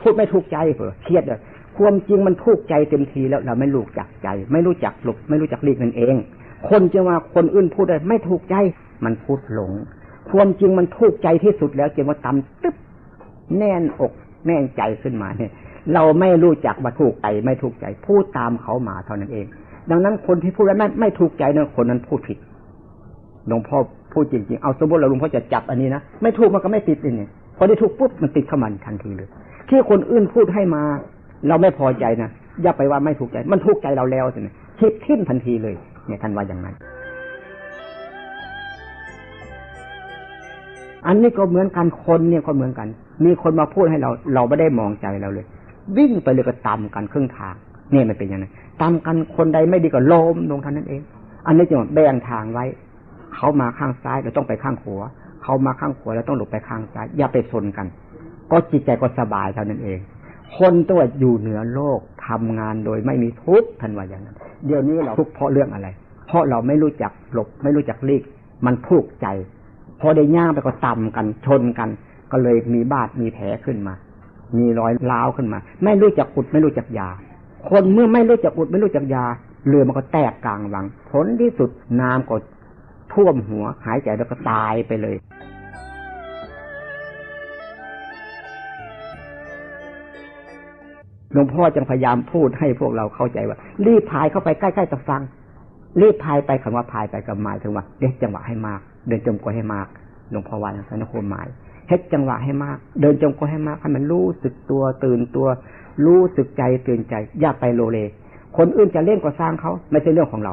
พูดเนี่ยหาพูดไม่ถูกใจเผอเครียดเลยความจริงมันถูกใจเต็มทีแล้วเราไม่รู้จักใจ ไม่รู้จักหลบไม่รู้จักลีกนั่นเอง คนจะว่าคนอื่นพูดได้ไม่ถูกใจ มันพูดหลง ความจริงมันถูกใจที่สุดแล้วจึงว่าตำตึ๊บแน่นอกแน่นใจขึ้นมาเนี่ย เราไม่รู้จักว่าถูกใจไม่ถูกใจ พูดตามเขามาเท่านั้นเอง ดังนั้นคนที่พูดแล้วไม่ไม่ถูกใจนี่ยคนนั้นพูดผิดหลวงพ่อพูดจริงๆ เอาสมมติเราหลวงพ่อจะจับอันนี้นะ ไม่ถูกมันก็ไม่ติดเลยเนี่ยพอได้ถูกปุ๊บมันติดเข้ามันทันทีเลย ที่คนอื่นพูดให้มา เราไม่พอใจนะอย่าไปว่าไม่ถูกใจ มันถูกใจเราแล้วสินี่ยคิดทิ้นทันทีเลย เนี่ยท่านว่าอย่างนั้น อันนี้ก็เหมือนกันคนเนี่ยก็เหมือนกัน มีคนมาพูดให้เรา เราไม่ได้มองใจเราเลย วิ่งไปเลยก็ตามกันครึ่งทางเนี่ยมันเป็นยังไงตามกันคนใดไม่ดีก็ล้มลงท่านนั้นเอง อันนี้จึงแบ่งทางไว้ เขามาข้างซ้ายเราต้องไปข้างขวาเขามาข้างขวาเราต้องหลบไปข้างซ้าย อย่าไปชนกัน ก็จิตใจก็สบายเท่านั้นเอง คนตัวอยู่เหนือโลกทำงานโดยไม่มีทุกข์ทันว่าอย่างนั้น เดี๋ยวนี้เราทุกข์เพราะเรื่องอะไร เพราะเราไม่รู้จักหลบ ไม่รู้จักลีก มันทุกข์ใจ พอได้ย่างไปก็ต่ำกันชนกัน ก็เลยมีบาดมีแผลขึ้นมา มีรอยร้าวขึ้นมา ไม่รู้จักอุดไม่รู้จักยา คนเมื่อไม่รู้จักอุดไม่รู้จักยาเรือมันก็แตกกลางวัง ผลที่สุดน้ำก็ท่วมหัวหายใจแล้วก็ตายไปเลย หลวงพ่อจึงพยายามพูดให้พวกเราเข้าใจว่า รีบพายเข้าไปใกล้ๆตะฟัง รีบพายไปคำว่าพายไปกับหมายถึงว่าเด็กจังหวะให้มาก เดินจมก็ให้มากหลวงพ่อวาอย่างนั้นโคมหมายเฮ็ดจังหวะให้มาก เดินจมก็ให้มากให้มันรู้สึกตัวตื่นตัว รู้สึกใจตื่นใจ อย่าไปโลเล คนอื่นจะเล่นก็สร้างเขาไม่ใช่เรื่องของเรา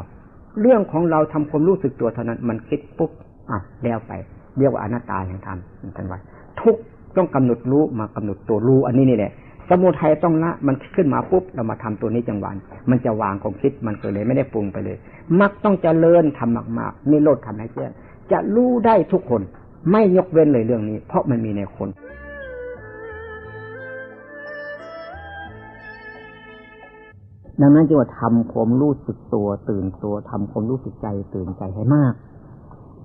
เรื่องของเราทำความรู้สึกตัวเท่านั้น มันคิดปุ๊บอะแล้วไป เรียกว่าอนัตตาอย่างธรรมท่านว่าทุกต้องกำหนดรู้มากำหนดตัวรู้อันนี้นี่แหละ สมุทัยต้องละมันขึ้นมาปุ๊บเรามาทำตัวนี้จังหวะมันจะวางของคิดมันก็เลยไม่ได้ปรุงไปเลย มักต้องเจริญทำมากๆนี่โลดทำให้แจ้งจะรู้ได้ทุกคน ไม่ยกเว้นเลยเรื่องนี้ เพราะมันมีในคนดังนั้นจึงว่าทำความรู้สึกตัว ตื่นตัวทำความรู้สึกใจ ตื่นใจให้มาก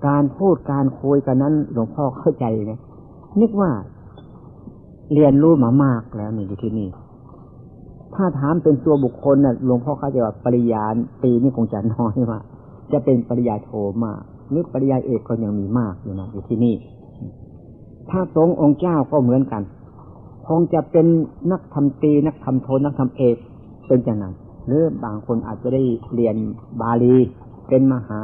การพูดการคุยกันนั้นหลวงพ่อเข้าใจนะนึกว่า เรียนรู้มามากแล้วนี่อยู่ที่นี่ ถ้าถามเป็นตัวบุคคลนะ่ะหลวงพ่อเข้าใจว่าปริญาปีนี้คงจะน้อยมากจะเป็นปริญาโทมากหรือปริญาเอกก็ยังมีมากอยู่นะอยู่ที่นี่ถ้าสงองค์เจ้าก็เหมือนกัน คงจะเป็นนักทำตี นักทำโทนักทำเอกเป็นอย่างนั้นหรือบางคนอาจจะได้เรียนบาลี เป็นมหา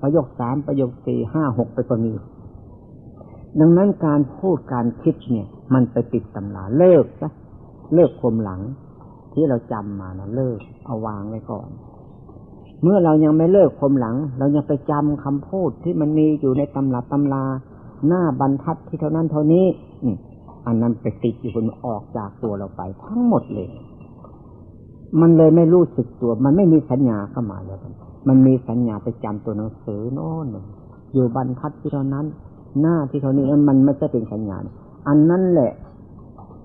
ประโยคสามประโยคสี่ห้าหกไปก็มี ดังนั้นการพูดการคิดเนี่ย มันไปติดตำราเลิกซะเลิกคมหลัง ที่เราจำมานะเลิกเอาวางไว้ก่อน เมื่อเรายังไม่เลิกคมหลัง เรายังไปจำคำพูดที่มันมีอยู่ในตำราตำรา หน้าบรรทัดที่เท่านั้นเท่านี้อันนั้นไปติดอยู่บนออกจากตัวเราไป ทั้งหมดเลย มันเลยไม่รู้สึกตัว มันไม่มีสัญญาเข้ามาเลยมันมีสัญญาไปจำตัวหนังสือโน่นอยู่บรรทัดที่เท่านั้น หน้าที่เท่านี้มันไม่ใช่เป็นสัญญาอันนั้นแหละ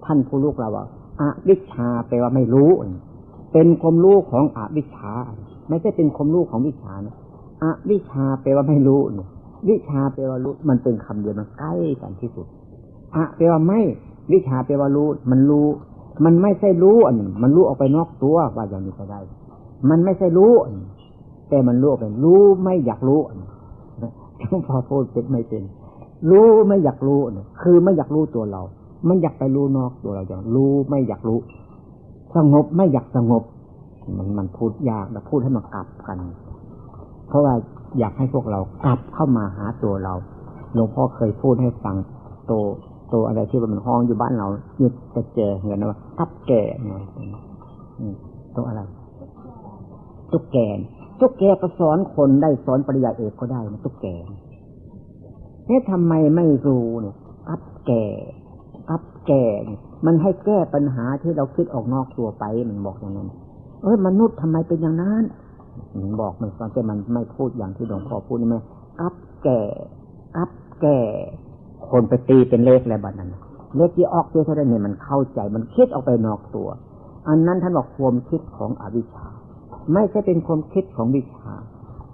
ท่านผู้ลูกเราว่าอวิชชาแปลว่าไม่รู้ เป็นความรู้ของอวิชชา ไม่ใช่เป็นความรู้ของวิชานะอวิชชาแปลว่าไม่รู้วิชาแปลว่ารู้มันเป็นคำเดียวมันใกล้กันที่สุดอะแปลว่าไม่ วิชาแปลว่ารู้ มันรู้ มันไม่ใช่รู้อันมันรู้ออกไปนอกตัวว่าอย่างนี้ก็ได้ มันไม่ใช่รู้แต่มันรู้ออกไปรู้ไม่อยากรู้พอพูดเป็นไม่เป็น รู้ไม่อยากรู้คือไม่อยากรู้ตัวเรา ไม่อยากไปรู้นอกตัวเราอย่างรู้ไม่อยากรู้ สงบไม่อยากสงบ มันมันพูดยากแต่พูดให้มันกลับกัน เพราะว่าอยากให้พวกเรากลับเข้ามาหาตัวเราหลวงพ่อเคยพูดให้ฟังโตตัวอะไรที่มันห้องอยู่บ้านเราหยุดจะเจอเงินนะว่าทับแก่หน่อยตัวอะไรตุ๊กแกตุ๊กแกก็สอนคนได้สอนปริญญาเอกก็ได้นะตุ๊กแก เนี่ทำไมไม่รู้เนี่ยกับแก่กับแก่มันให้แก้ปัญหาที่เราคิดออกนอกตัวไป มันบอกอย่างนั้น เอ้ยมนุษย์ทำไมเป็นอย่างนั้นมันบอกมันฟังแต่มันไม่พูดอย่างที่หลวงพ่อพูดนี่ไหมกับแก่กับแก่ คนไปตีเป็นเลขอะไรบ้านั้น เลขที่ออกเยอะเท่านั้นเนี่ยมันเข้าใจ มันคิดออกไปนอกตัว อันนั้นท่านบอกความคิดของอวิชชา ไม่ใช่เป็นความคิดของวิชา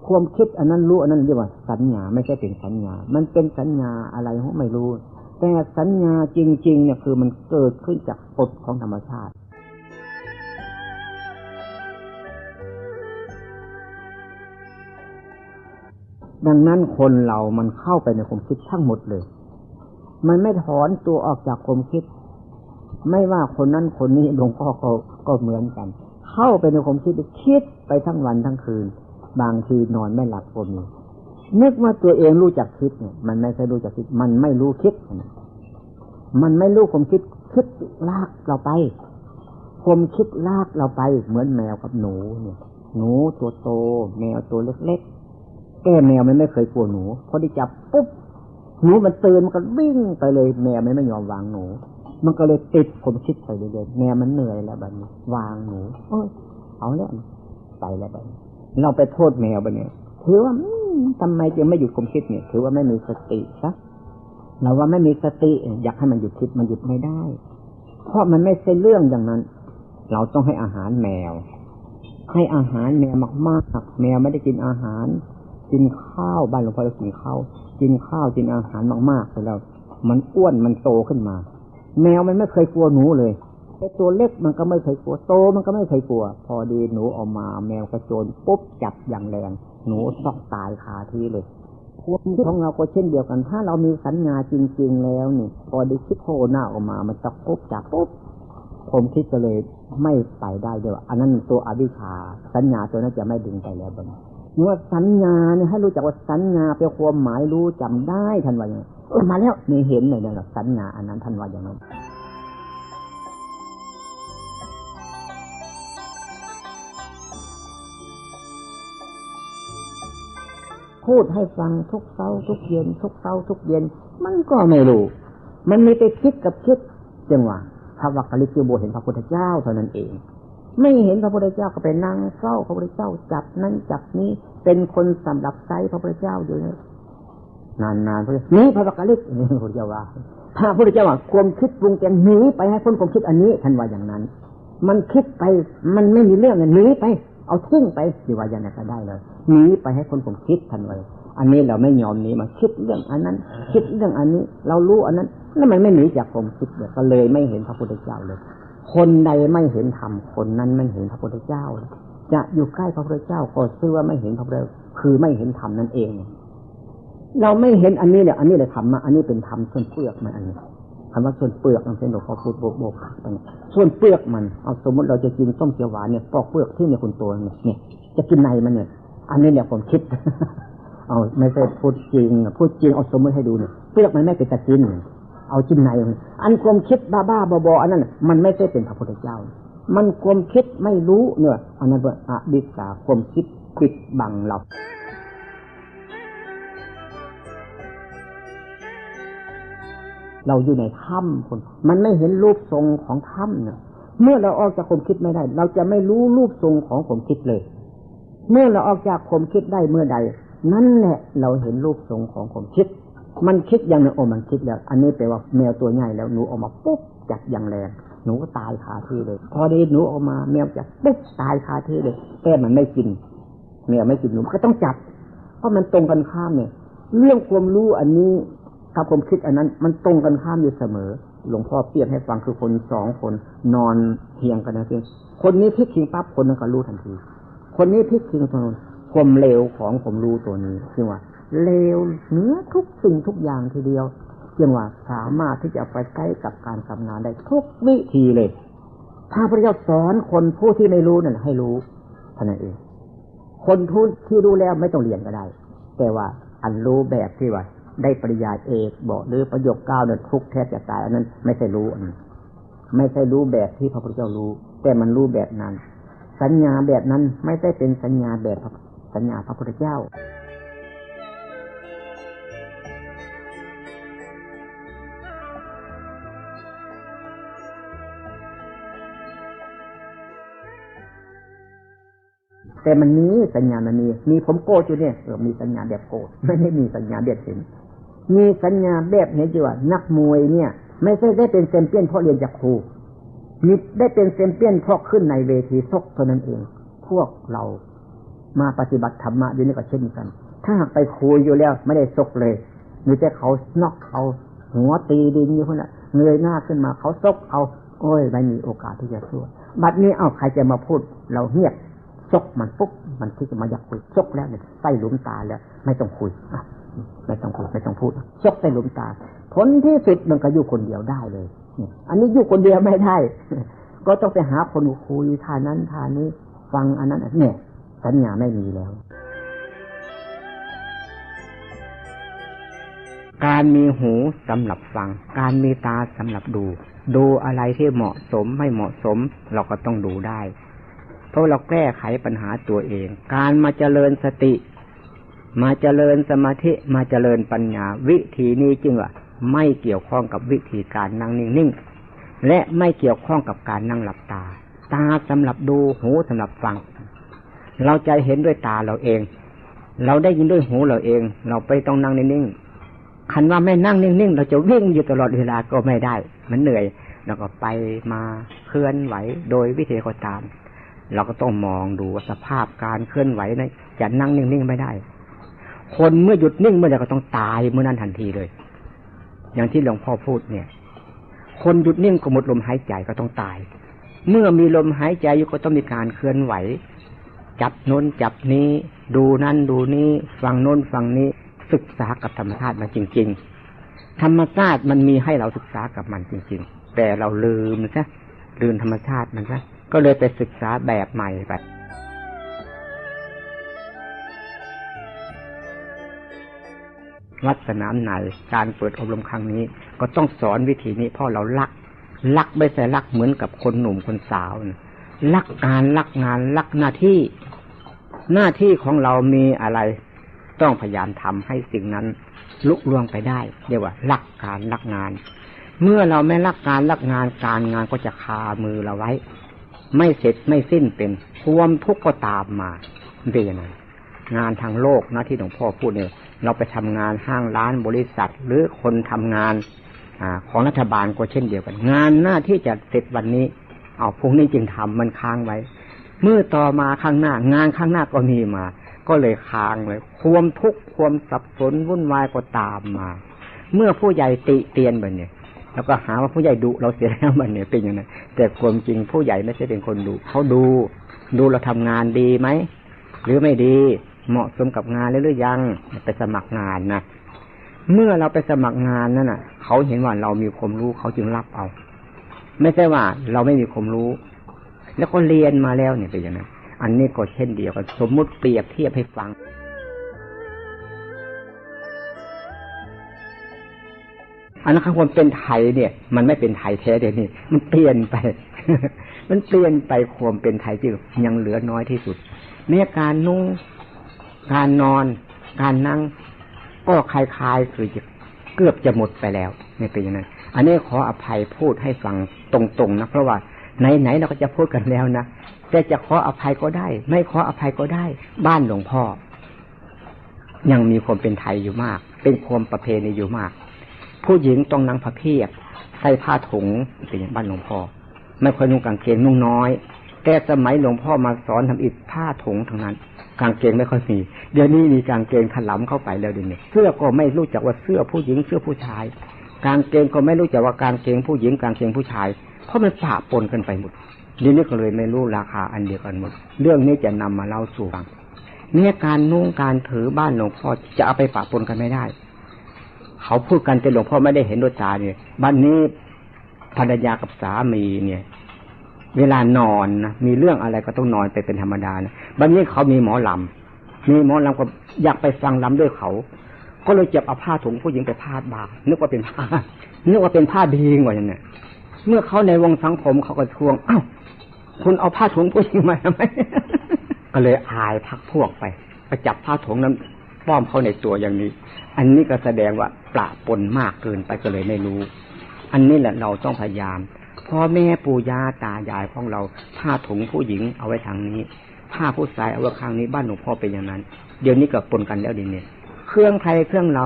ความคิดอันนั้นรู้อันนั้นเรียกว่าสัญญาไม่ใช่เป็นสัญญา มันเป็นสัญญาอะไรไม่รู้ แต่สัญญาจริง ๆ เนี่ยคือมันเกิดขึ้นจากกฎของธรรมชาติดังนั้นคนเรามันเข้าไปในความคิดทั้งหมดเลย มันไม่ถอนตัวออกจากความคิด ไม่ว่าคนนั้นคนนี้หลวงพ่อก็ก็เหมือนกัน เข้าไปในความคิดคิดไปทั้งวันทั้งคืน บางทีนอนไม่หลับก็มีนึกว่าตัวเองรู้จักคิดเนี่ย มันไม่ใช่รู้จักคิด มันไม่รู้คิด มันไม่รู้ความคิดคิดลากเราไปความคิดลากเราไป เหมือนแมวกับหนูเนี่ย หนูตัวโต แมวตัวเล็กๆแก้แมวมันไม่เคยกลัวหนูพอได้จับปุ๊บหนูมันตื่นมันก็วิ่งไปเลย แมวมันไม่ยอมวางหนู มันก็เลยติดผมคิดไปเรื่อยๆแมวมันเหนื่อยแล้วแบบนี้วางหนู โอ้ยเอาแล้วไปแล้วแบบนี้ เราไปโทษแมวไปเนี่ยถือว่าทำไมจึงไม่หยุดความคิดเนี่ย ถือว่าไม่มีสติซะเราว่าไม่มีสติ อยากให้มันหยุดคิดมันหยุดไม่ได้ เพราะมันไม่ใช่เรื่องอย่างนั้น เราต้องให้อาหารแมว ให้อาหารแมวมากๆแมวไม่ได้กินอาหาร กินข้าวบ้านหลวงพ่อเรากินข้าวกินข้าวกินอาหารมากๆไปแล้ว มันอ้วนมันโตขึ้นมา แมวมันไม่เคยกลัวหนูเลย ไอ้ตัวเล็กมันก็ไม่เคยกลัวโตมันก็ไม่เคยกลัว พอดีหนูออกมา แมวกระโจนปุ๊บจับอย่างแรง หนูต้องตายคาที่เลยความคิดของเราก็เช่นเดียวกัน ถ้าเรามีสัญญาจริง ๆ แล้วนี่ พอได้คิดโผล่หน้าออกมามันจะปุ๊บจับปุ๊บผมคิดก็เลยไม่ไปได้เดียวอันนั้นตัวอวิชชาสัญญาตัวนั้นจะไม่ดึงไปแล้วบนเมื่อสัญญาเนี่ยให้รู้จักว่าสัญญาเป็นความหมายรู้จำได้ทันว่าอย่างเออมาแล้วนี่เห็นเลยนะสัญญาอันนั้นทันว่าอย่างนั้น พูดให้ฟังทุกเช้าทุกเย็น ทุกเช้าทุกเย็น มันก็ไม่รู้ มันมีแต่คิดกับคิดจังหวะพระวักกะลิจิโบเห็นพระพุทธเจ้าเท่านั้นเอง ไม่เห็นพระพุทธเจ้าก็ไปนั่งเฝ้าพระพุทธเจ้าจับนั้นจับนี้เป็นคนสำหรับใจพระพุทธเจ้าอยู่นี่นานๆพระนี่พระวักกะลิกนี่พระพุทธเจ้าว่าถ้าพระพุทธเจ้าว่าความคิดปรุงแต่งหนีไปให้พ้นความคิดอันนี้ท่านว่าอย่างนั้น มันคิดไปมันไม่มีเรื่องหนีไป เอาทิ้งไปสิว่าอย่างนั้นก็ได้เลย หนีไปให้คนผมคิดทันไว้อันนี้เราไม่ยอมหนีมาคิดเรื่องอันนั้น คิดเรื่องอันนี้ เรารู้อันนั้นแล้วมันไม่หนีจากผมคิดเดียก็เลยไม่เห็นพระพุทธเจ้าเลย คนใดไม่เห็นธรรมคนนั้นไม่เห็นพระพุทธเจ้า จะอยู่ใกล้พระพุทธเจ้าก็ชื่อว่าไม่เห็นพระพุทธคือไม่เห็นธรรมนั่นเอง เราไม่เห็นอันนี้เนี่ยอันนี้เลยธรรมะอันนี้เป็นธรรมส่วนเปลือกมันอันนี้คำว่าส่วนเปลือกมันเป็นหลวงพ่อพูดโบกโบกส่วนเปลือกมันเอาสมมติเราจะกินส้มเขียวหวานเนี่ยปอกเปลือกที่ในคุณตัวเนี่ยเนี่ยจะกินในมันเนี่ย อันนี้เนี่ยผมคิด เอาไม่ใช่พูดจริง พูดจริงเอาสมมติให้ดูเนี่ยเปลือกมันไม่เป็นตะกินเอาจิ้นในอันความคิดบ้าบ้าบอบออันนั้นมันไม่ใช่เป็นพระพุทธเจ้า มันความคิดไม่รู้เนี่ยอันนั้นเป็นอดิสาความคิดปิดบังเราเราอยู่ในถ้ำคนมันไม่เห็นรูปทรงของถ้ำเนี่ยเมื่อเราออกจากความคิดไม่ได้ เราจะไม่รู้รูปทรงของความคิดเลย เมื่อเราออกจากความคิดได้เมื่อใด นั่นแหละเราเห็นรูปทรงของความคิด มันคิดอย่างนึงโอ้มันคิดแล้ว อันนี้แปลว่าแมวตัวใหญ่แล้วหนูออกมาปุ๊บจับอย่างแรงหนูก็ตายคาที่เลย พอดีหนูออกมาแมวจับปุ๊บตายคาที่เลยแต่มันไม่กินแมวไม่กินหนูก็ต้องจับ เพราะมันตรงกันข้ามเนี่ย เรื่องความรู้อันนี้กับความคิดอันนั้น มันตรงกันข้ามอยู่เสมอหลวงพ่อเปรียบให้ฟังคือคนสองคนนอนเทียงกันนะเพียงคนนี้พลิกทิ้งปั๊บคนนั้นก็รู้ทันที คนนี้พลิกทิ้งตัวนั้นความเลวของผมรู้ตัวนี้คือว่าเลวเหนือทุกสิ่งทุกอย่างทีเดียวจึงว่าสามารถที่จะไปใกล้กับการทำงานได้ทุกวิธีเลย ถ้าพระเจ้าสอนคนผู้ที่ไม่รู้นั่นให้รู้เท่านั้นเองคนผู้ที่รู้แล้วไม่ต้องเรียนก็ได้ แต่ว่าอันรู้แบบที่ว่า ได้ปริญญาเอกบอกหรือประโยคเก้าเนี่ยทุกแทบจะตายอันนั้น ไม่ใช่รู้อันไม่ใช่รู้แบบที่พระพุทธเจ้ารู้ แต่มันรู้แบบนั้น สัญญาแบบนั้นไม่ได้เป็นสัญญาแบบสัญญาพระพุทธเจ้าแต่มันมีสัญญามันมี มีผมโกรธอยู่เนี่ยเออมีสัญญาแบบโกรธไม่ได้มีสัญญาแบบเห็น มีสัญญาแบบเห็นจีว่านักมวยเนี่ย ไม่ใช่ได้เป็นเซมเปี้ยนเพราะเรียนจากครู มีได้เป็นเซมเปี้ยนพราะขึ้นในเวทีซกเท่านั้นเอง พวกเรามาปฏิบัติธรรมะอยู่นี่ก็เช่นกัน ถ้าหากไปคุยอยู่แล้วไม่ได้ซกเลยมีแต่เขานอกเอาหัวตีดินอยู่คนละเงยหน้าขึ้นมาเขาซกเอา โอ้ยไม่มีโอกาสที่จะช่วยบัดนี้เอาใครจะมาพูด เราเงียบซกมันปุ๊บมันที่จะมาอยากคุยซกแล้วเนี่ยใส่หลุมตาแล้ว ไม่ต้องคุยอะไม่ต้องคุยไม่ต้องพูดซกใส่หลุมตา ผลที่สุดมันก็อยู่คนเดียวได้เลย อันนี้อยู่คนเดียวไม่ได้ ก็ต้องไปหาคนคุยท่านนั้นท่านนี้ ฟังอันนั้นอันเนี่ยสัญญาไม่มีแล้ว การมีหูสำหรับฟัง การมีตาสำหรับดู ดูอะไรที่เหมาะสมไม่เหมาะสม เราก็ต้องดูได้ เพราะเราแก้ไขปัญหาตัวเอง การมาเจริญสติ มาเจริญสมาธิมาเจริญปัญญา วิธีนี้จึงว่า ไม่เกี่ยวข้องกับวิธีการนั่งนิ่งๆและไม่เกี่ยวข้องกับการนั่งหลับตา ตาสำหรับดูหูสำหรับฟัง เราจะเห็นด้วยตาเราเอง เราได้ยินด้วยหูเราเอง เราไปต้องนั่งนิ่งๆคันว่าไม่นั่งนิ่งๆเราจะวิ่งอยู่ตลอดเวลาก็ไม่ได้ มันเหนื่อยเราก็ไปมาเคลื่อนไหวโดยวิธีก็ตาม เราก็ต้องมองดูสภาพการเคลื่อนไหวนะจะนั่งนิ่งๆไม่ได้ คนเมื่อหยุดนิ่งเมื่อใดก็ต้องตายเมื่อนั้นทันทีเลย อย่างที่หลวงพ่อพูดเนี่ย คนหยุดนิ่งก็หมดลมหายใจก็ต้องตาย เมื่อมีลมหายใจอยู่ก็ต้องมีการเคลื่อนไหว จับโน้นจับนี้ ดูนั่นดูนี้ ฟังโน้นฟังนี้ ศึกษากับธรรมชาติมาจริง ๆ ธรรมชาติมันมีให้เราศึกษากับมันจริง ๆ แต่เราลืมซะลืมธรรมชาติมันซะก็เลยไปศึกษาแบบใหม่ไป วัดสนามไหน การเปิดอบรมครั้งนี้ ก็ต้องสอนวิธีนี้เพราะเราลักลักไม่ใช่ลักเหมือนกับคนหนุ่มคนสาวนะลักการลักงานลักหน้าที่ หน้าที่ของเรามีอะไร ต้องพยายามทำให้สิ่งนั้น ลุกล่วงไปได้เรียกว่าลักการลักงาน เมื่อเราไม่ลักการลักงานการงานก็จะคามือเราไว้ ไม่เสร็จไม่สิ้นเป็นความทุกข์ก็ตามมาเป็นยังไงงานทางโลกนะที่หลวงพ่อพูดเนี่ย เราไปทำงานห้างร้านบริษัท หรือคนทำงานอของรัฐบาลก็เช่นเดียวกัน งานหน้าที่จะเสร็จวันนี้ เอาพรุ่งนี้จึงทำมันค้างไว้เมื่อต่อมาข้างหน้า งานข้างหน้าก็มีมา ก็เลยค้างเลย ความทุกข์ความสับสนวุ่นวายก็ตามมา เมื่อผู้ใหญ่ติเตียนแบบนี้แล้วก็หาว่าผู้ใหญ่ดุเราเสียแล้วมันเนี่ยเป็นอย่างนั้นแต่ความจริงผู้ใหญ่ไม่ใช่เป็นคนดุเขาดู ดูเราทำงานดีไหมหรือไม่ดี เหมาะสมกับงานหรือยังไปสมัครงานนะเมื่อเราไปสมัครงานนั่นน่ะ เขาเห็นว่าเรามีความรู้เขาจึงรับเอา ไม่ใช่ว่าเราไม่มีความรู้ แล้วก็เรียนมาแล้วเนี่ยเป็นอย่างนั้นอันนี้ก็เช่นเดียวกันสมมุติเปรียบเทียบให้ฟังอันนั้นความเป็นไทยเนี่ย มันไม่เป็นไทยแท้เดี๋ยวนี้มันเปลี่ยนไป มันเปลี่ยนไปความเป็นไทยจึงยังเหลือน้อยที่สุดแม้การนุ่ง การนอน การนั่ง ก็คลายๆคือเกือบจะหมดไปแล้วไม่เป็นอย่างนั้น อันนี้ขออภัยพูดให้ฟังตรงๆนะเพราะว่าไหนๆเราก็จะพูดกันแล้วนะแต่จะขออภัยก็ได้ ไม่ขออภัยก็ได้ บ้านหลวงพ่อ ยังมีความเป็นไทยอยู่มาก เป็นความประเพณีอยู่มาก ผู้หญิงต้องนั่งผ้าเพียบใส่ผ้าถุงเป็นอย่างบ้านหลวงพ่อ ไม่ค่อยนุ่งกางเกงนุ่งน้อย แต่สมัยหลวงพ่อมาสอนทำอิฐผ้าถุงทั้งนั้น กางเกงไม่ค่อยมีเดี๋ยวนี้มีกางเกงถลำเข้าไปแล้วเดี๋ยวนี้เสื้อก็ไม่รู้จักว่าเสื้อผู้หญิงเสื้อผู้ชาย กางเกงก็ไม่รู้จักว่ากางเกงผู้หญิงกางเกงผู้ชาย เพราะมันปะปนกันไปหมดเดี๋ยวนี้ก็เลยไม่รู้ราคาอันเดียวกันหมด เรื่องนี้จะนำมาเล่าสู่ฟังเนี่ยการนุ่งการถือบ้านหลวงพ่อจะเอาไปปะปนกันไม่ได้ เขาพูดกันแต่หลวงพ่อไม่ได้เห็นด้วยตาเนี่ยบ้านนี้ภรรยากับสามีเนี่ย เวลานอนนะมีเรื่องอะไรก็ต้องนอนไปเป็นธรรมดานะบัดนนี้เขามีหมอลำมีหมอลำก็อยากไปฟังลำด้วยเขา ก็เลยเจ็บเอาผ้าถุงผู้หญิงไปพาดบ่านึกว่าเป็นผ้านึกว่าเป็นผ้าดีกว่าอย่างนี้เมื่อเขาในวงสังคมเขาก็ทวงเอ้าคุณเอาผ้าถุงผู้หญิงมาทำไมก็เลยอายพักพวกไปไปจับผ้าถุงนั้นป้อมเขาในตัวอย่างนี้ อันนี้ก็แสดงว่าปละปนมากเกินไปก็เลยไม่รู้ อันนี้แหละเราต้องพยายาม พ่อแม่ปู่ย่าตายายของเราผ้าถุงผู้หญิงเอาไว้ทางนี้ ผ้าผู้ชายเอาไว้ข้างนี้บ้านหลวงพ่อเป็นอย่างนั้น เดี๋ยวนี้ก็ปนกันแล้วดิเนี่ยเครื่องใครเครื่องเรา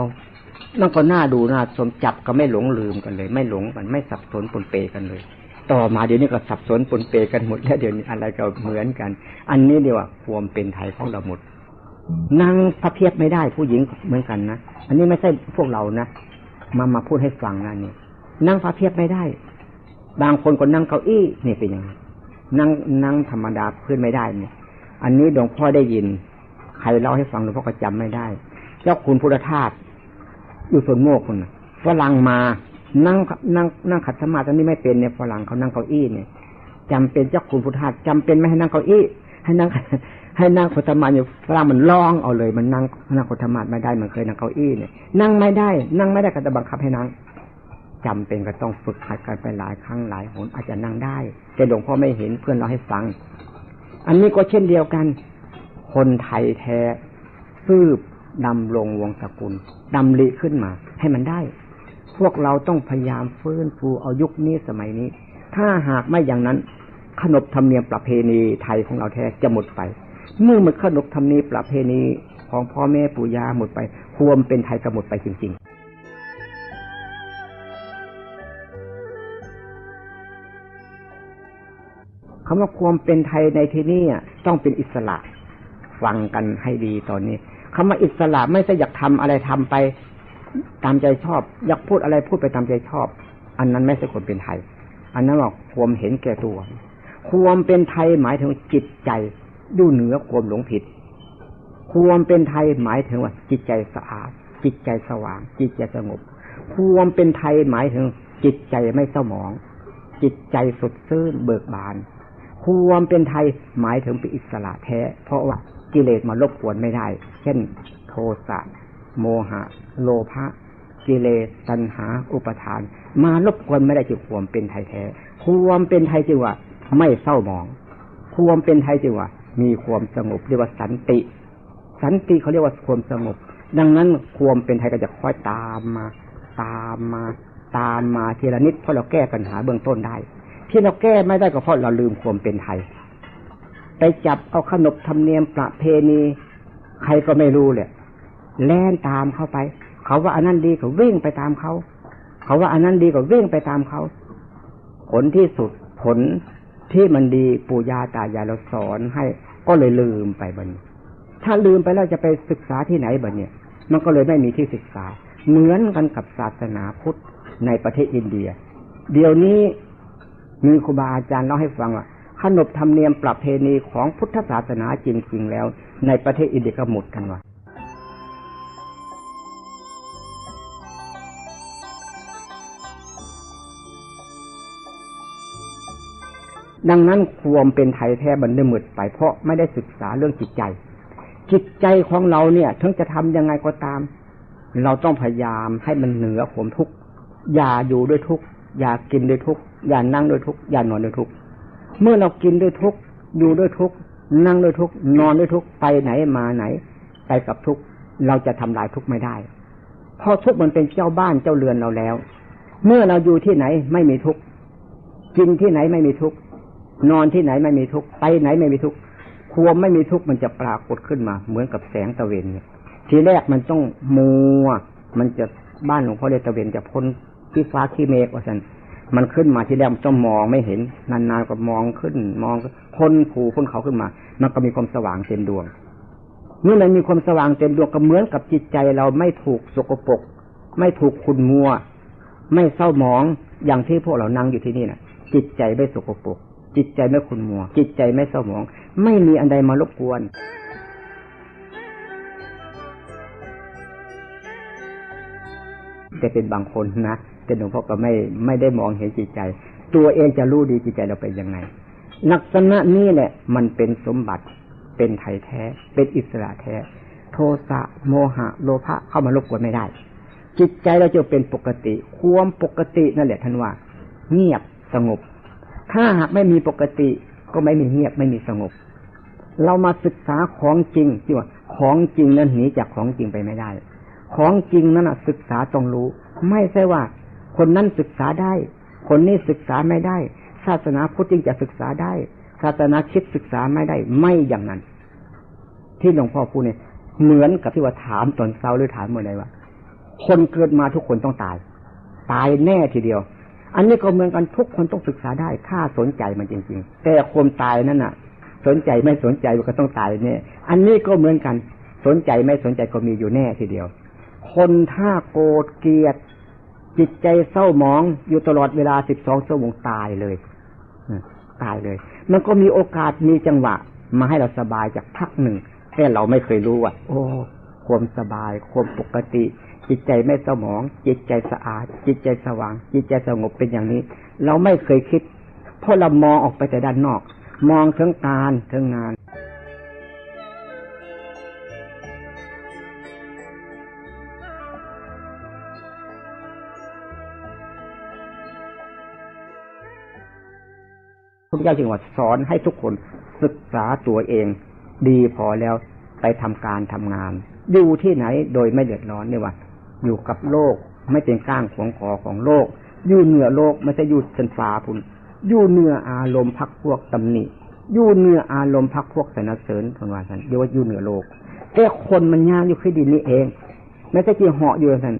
มันก็น่าดูน่าสมจับก็ไม่หลงลืมกันเลย ไม่หลงกันไม่สับสนปนเปกันเลย ต่อมาเดี๋ยวนี้ก็สับสนปนเปกันหมดแล้วเดี๋ยวนี้อะไรก็เหมือนกัน อันนี้เดียวความเป็นไทยของเราหมดนั่งพระเพียบไม่ได้ผู้หญิงเหมือนกันนะอันนี้ไม่ใช่พวกเรานะมามาพูดให้ฟังนะนี่นั่งพระเพียบไม่ได้ บางคนก็นั่งเก้าอี้นี่เป็นยังไงนั่งนั่งธรรมดาพื้นไม่ได้เนี่ย อันนี้หลวงพ่อได้ยิน ใครเล่าให้ฟังหลวงพ่อก็จำไม่ได้ เจ้าคุณพุทธทาสอยู่ส่วนโมกคุณฝรั่งมานั่งนั่งนั่งขัดสมาธินนี้ไม่เป็นเนี่ยฝรั่งเขานั่งเก้าอี้เนี่ยจำเป็นเจ้าคุณพุทธทาสจำเป็นไม่ให้นั่งเก้าอี้ให้นั่งให้นั่งขัดสมาธิอยู่ฝรั่งมันร้องเอาเลย มันนั่งนั่งขัดสมาธิไม่ได้มันเคยนั่งเก้าอี้เนี่ยนั่งไม่ได้ นั่งไม่ได้ก็จะบังคับให้นั่ง จำเป็นก็ต้องฝึกหัดกันไปหลายครั้งหลายหนอาจจะนั่งได้ แต่หลวงพ่อไม่เห็นเพื่อนเราให้ฟัง อันนี้ก็เช่นเดียวกัน คนไทยแท้ซืบดำลงวงศกุลดำริขึ้นมา ให้มันได้ พวกเราต้องพยายามฟื้นฟูเอายุคนี้สมัยนี้ ถ้าหากไม่อย่างนั้น ขนบธรรมเนียมประเพณีไทยของเราแท้จะหมดไป เมื่อมันขนบธรรมเนียมประเพณีของพ่อแม่ปู่ย่าหมดไป ควมเป็นไทยก็หมดไปจริง คำว่าความเป็นไทยในที่นี้ต้องเป็นอิสระฟังกันให้ดีตอนนี้คำว่าอิสระไม่ใช่อยากทำอะไรทำไปตามใจชอบ อยากพูดอะไรพูดไปตามใจชอบ อันนั้นไม่ใช่คนเป็นไทย อันนั้นว่าความเห็นแก่ตัว ความเป็นไทยหมายถึงจิตใจดูเหนือความหลงผิด ความเป็นไทยหมายถึงว่า จิตใจสะอาด จิตใจสว่าง จิตใจสงบ ความเป็นไทยหมายถึง จิตใจไม่เศร้าหมอง จิตใจสดชื่นเบิกบาน ความเป็นไทยหมายถึงเป็นอิสระแท้ เพราะว่ากิเลสมารบกวนไม่ได้ เช่น โทสะโมหะ โลภะกิเลสตัณหา อุปทาน มารบกวนไม่ได้จึงความเป็นไทยแท้ ความเป็นไทยจึงว่า ไม่เศร้าหมอง ความเป็นไทยจึงว่า มีความสงบเรียกว่าสันติ สันติเขาเรียกว่าความสงบ ดังนั้นความเป็นไทยก็จะค่อยตามมา ตามมา ตามมาทีละนิดเพราะเราแก้ปัญหาเบื้องต้นได้ ที่เราแก้ไม่ได้ก็เพราะเราลืมความเป็นไทย ไปจับเอาขนบธรรมเนียมประเพณี ใครก็ไม่รู้เลยแล่นตามเข้าไป เขาว่าอันนั้นดีก็วิ่งไปตามเขา เขาว่าอันนั้นดีก็วิ่งไปตามเขาผลที่สุดผลที่มันดีปู่ย่าตายายเราสอนให้ก็เลยลืมไปบันถ้าลืมไปแล้วจะไปศึกษาที่ไหนบันเนี่ย มันก็เลยไม่มีที่ศึกษา เหมือนกันกับศาสนาพุทธในประเทศอินเดีย เดี๋ยวนี้ มีครูบาอาจารย์เล่าให้ฟังว่าขนบธรรมเนียมประเพณีของพุทธศาสนาจริง ๆ แล้ว ในประเทศอินเดียก็หมดกันว่าดังนั้นความเป็นไทยแท้บันได้หมดไปเพราะไม่ได้ศึกษาเรื่องจิตใจ จิตใจของเราเนี่ยถึงจะทำยังไงก็ตาม เราต้องพยายามให้มันเหนือผมทุกข์อย่าอยู่ด้วยทุกข์อย่ากินด้วยทุกข์ อย่านั่งด้วยทุกข์อย่านอนด้วยทุกข์เมื่อเรากินด้วยทุกข์อยู่ด้วยทุกข์นั่งด้วยทุกข์นอนด้วยทุกข์ไปไหนมาไหน ไปกับทุกข์เราจะทำลายทุกข์ไม่ได้เพราะทุกข์มันเป็นเจ้าบ้านเจ้าเรือนเราแล้ว เมื่อเราอยู่ที่ไหนไม่มีทุกข์กินที่ไหนไม่มีทุกข์นอนที่ไหนไม่มีทุกข์ไปไหนไม่มีทุกข์ความไม่มีทุกข์มันจะปรากฏขึ้นมา เหมือนกับแสงตะเวนเนี่ยทีแรกมันต้องมัว มันจะบ้านหลวงพ่อเรตะเวนจะพ้นที่ฟ้าที่เมฆว่าสัน มันขึ้นมาที่แรกมันต้องมองไม่เห็น นานๆก็มองขึ้น มองพ้นผูพ้นเขาขึ้นมา มันก็มีความสว่างเต็มดวงเมื่อมันมีความสว่างเต็มดวงก็เหมือนกับจิตใจเราไม่ถูกสกปรกไม่ถูกคุณมัว ไม่เศร้าหมองอย่างที่พวกเรานั่งอยู่ที่นี่นะจิตใจไม่สกปรกจิตใจไม่คุณมัว จิตใจไม่เศร้าหมอง ไม่มีอันใดมารบกวนแต่เป็นบางคนนะ แต่หลวงพ่อก็ไม่ไม่ได้มองเห็นจิตใจ ตัวเองจะรู้ดีจิตใจเราเป็นยังไงลักษณะนี้แหละมันเป็นสมบัติเป็นไทยแท้ เป็นอิสระแท้ โทสะโมหะ โลภะเข้ามารบกวนไม่ได้ จิตใจเราจะเป็นปกติความปกตินั่นแหละท่านว่า เงียบสงบ ถ้าหากไม่มีปกติก็ไม่มีเงียบไม่มีสงบ เรามาศึกษาของจริงที่ว่าของจริงนั้นหนีจากของจริงไปไม่ได้ ของจริงนั้นศึกษาต้องรู้ ไม่ใช่ว่า คนนั้นศึกษาได้ คนนี้ศึกษาไม่ได้ ศาสนาพุทธจึงจะศึกษาได้ ศาสนาคิดศึกษาไม่ได้ ไม่อย่างนั้น ที่หลวงพ่อพูดเนี่ยเหมือนกับที่ว่าถามตอนเช้าหรือถามเมื่อไหร่ว่า คนเกิดมาทุกคนต้องตาย ตายแน่ทีเดียว อันนี้ก็เหมือนกันทุกคนต้องศึกษาได้ ถ้าสนใจมันจริง ๆ แต่ความตายนั่นน่ะ สนใจไม่สนใจก็ต้องตายเนี่ยอันนี้ก็เหมือนกัน สนใจไม่สนใจก็มีอยู่แน่ทีเดียว คนถ้าโกรธเกลียด จิตใจเศร้าหมองอยู่ตลอดเวลาสิบสองชั่วโมงตายเลยตายเลย มันก็มีโอกาสมีจังหวะ มาให้เราสบายจากพักหนึ่งแต่เราไม่เคยรู้ว่าโอ้ความสบายความปกติ จิตใจไม่เศร้าหมอง จิตใจสะอาด จิตใจสว่าง จิตใจสงบเป็นอย่างนี้ เราไม่เคยคิด เพราะเรามองออกไปแต่ด้านนอก มองถึงการถึงงาน เจ้าจึงว่าสอนให้ทุกคนศึกษาตัวเอง ดีพอแล้วไปทำการทำงาน อยู่ที่ไหนโดยไม่เดือดร้อนเนี่ยว่า อยู่กับโลกไม่เป็นก้างของขอของโลก อยู่เหนือโลกไม่ใช่อยู่ชั้นฟ้าพุ่นอยู่เหนืออารมณ์พักพวกตำหนิอยู่เหนืออารมณ์พักพวกสนเสริญคนว่าสันเรียกว่าอยู่เหนือโลกแต่คนมันยากอยู่แค่ดินนี้เองไม่ใช่ที่เหาะอยู่สัน